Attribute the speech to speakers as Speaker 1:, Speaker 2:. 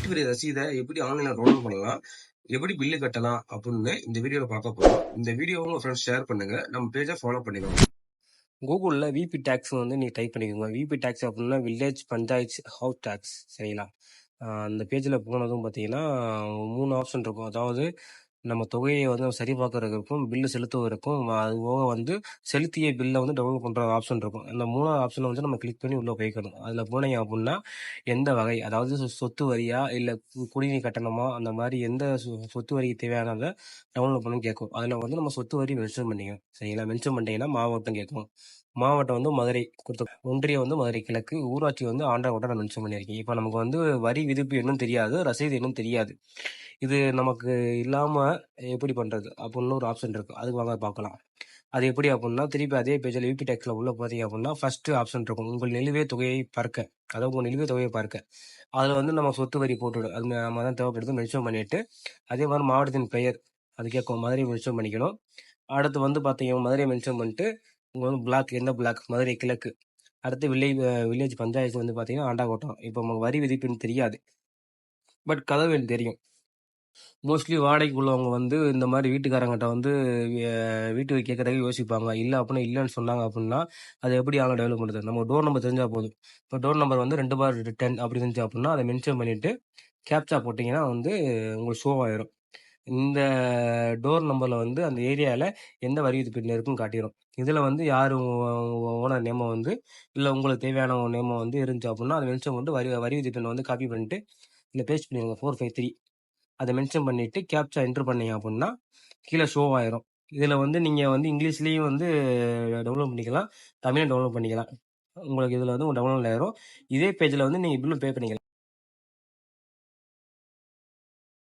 Speaker 1: வீட்டு வரி ரசீதை எப்படி ஆன்லைன்ல டவுன்லோட் பண்ணலாம் எப்படி பில்லு கட்டலாம் அப்படின்னு இந்த வீடியோவில் பார்க்க போறோம். இந்த வீடியோவை உங்க ஃப்ரெண்ட்ஸ் ஷேர் பண்ணுங்க. நம்ம பேஜை ஃபாலோ பண்ணிக்கோங்க. கூகுளில் விபி டேக்ஸ் வந்து நீங்கள் டைப் பண்ணிக்கோங்க. விபி டேக்ஸ் அப்படின்னா வில்லேஜ் பஞ்சாயத் ஹவுஸ் டேக்ஸ் சரிங்களா? அந்த பேஜில் போனதும் பார்த்தீங்கன்னா மூணு ஆப்ஷன் இருக்கும். அதாவது நம்ம தொகையை வந்து சரி பார்க்கறதுக்கும் பில்லு செலுத்துவதற்கும் அது போக வந்து செலுத்திய பில்லை வந்து டவுன்லோட் பண்ணுற ஆப்ஷன் இருக்கும். அந்த மூணாவது ஆப்ஷனை வந்து நம்ம கிளிக் பண்ணி உள்ளே போய்க்கணும். அதில் போனீங்க அப்படின்னா எந்த வகை அதாவது சொ- சொத்து வரியா இல்லை குடிநீர் கட்டணமா அந்த மாதிரி எந்த சொ- சொத்து வரிக்கு தேவையானதை டவுன்லோட் பண்ணணும்னு கேட்கும். அதில் வந்து நம்ம சொத்து வரி மென்ஷன் பண்ணிக்கணும். சரிங்களா? மென்ஷன் பண்ணிட்டீங்கன்னா மாவட்டம் கேட்கும். மாவட்டம் வந்து மதுரை கொடுத்து ஒன்றியம் வந்து மதுரை கிழக்கு. ஊராட்சி வந்து ஆண்டாங்கோட்டை நான் மென்ஷன் பண்ணியிருக்கேன். இப்போ நமக்கு வந்து வரி விதிப்பு என்னும் தெரியாது ரசீது என்னும் தெரியாது. இது நமக்கு இல்லாமல் எப்படி பண்ணுறது அப்படின்னு ஒரு ஆப்ஷன் இருக்குது அதுக்கு வாங்க பார்க்கலாம். அது எப்படி அப்படின்னா திருப்பி அதே பேஜில் யூபி டேக்ஸில் உள்ள பார்த்தீங்க அப்படின்னா ஃபஸ்ட்டு ஆப்ஷன் இருக்கும். உங்கள் நிலுவை தொகையை பார்க்க. அதாவது உங்கள் நிலுவை தொகையை பார்க்க. அதில் வந்து நம்ம சொத்து வரி போட்டுவிடும் அது நம்ம தான் தேவைப்படுது மென்ஷன் பண்ணிட்டு அதே மாதிரி மாவட்டத்தின் பெயர் அது கேட்கும். மதுரை மென்ஷன் பண்ணிக்கணும். அடுத்து வந்து பார்த்தீங்க மதுரை மென்ஷன் பண்ணிட்டு இங்கே வந்து பிளாக் என்ன பிளாக் மதுரை கிழக்கு. அடுத்து வில்லேஜ் வில்லேஜ் பஞ்சாயத்து வந்து பார்த்தீங்கன்னா ஆண்டாகோட்டம் இப்போ நமக்கு வரி விதிப்புன்னு தெரியாது. பட் கதவு தெரியும். மோஸ்ட்லி வாடகைக்கு உள்ளவங்க வந்து இந்த மாதிரி வீட்டுக்காரங்கிட்ட வந்து வீட்டு கேட்கறதுக்கு யோசிப்பாங்க. இல்லை அப்படின்னா இல்லைன்னு சொன்னாங்க அப்படின்னா அதை எப்படி அவங்க டெவலப் பண்ணுறது நம்ம டோர் நம்பர் தெரிஞ்சா போதும். இப்போ டோர் நம்பர் வந்து ரெண்டு பார் டென் அப்படி இருந்துச்சு அப்படின்னா அதை மென்ஷன் பண்ணிட்டு கேப்சா போட்டிங்கன்னா வந்து உங்களுக்கு ஷோ ஆயிரும். இந்த டோர் நம்பரில் வந்து அந்த ஏரியாவில் எந்த வரி விதிப்பு இருக்குன்னு காட்டிடும் இதில் வந்து யார் ஓனர் நேமம் வந்து இல்லை உங்களுக்கு தேவையான நேமம் வந்து இருந்துச்சு அப்படின்னா அதை மென்ஷன் பண்ணிட்டு வரி வரி விதிப்பு வந்து காப்பி பண்ணிட்டு இல்லை பேஸ்ட் பண்ணிடுங்க ஃபோர் ஃபைவ் த்ரீ அதை மென்ஷன் பண்ணிட்டு கேப்சா என்ட்ரு பண்ணீங்க அப்படின்னா கீழே ஷோ ஆயிரும். இதில் வந்து நீங்கள் வந்து இங்கிலீஷ்லேயும் வந்து டவுன்லோட் பண்ணிக்கலாம் தமிழும் டவுன்லோட் பண்ணிக்கலாம். உங்களுக்கு இதில் வந்து டவுன்லோட் ஆயிரும். இதே பேஜில் வந்து நீங்கள் பில்லும் பே பண்ணிக்கலாம்.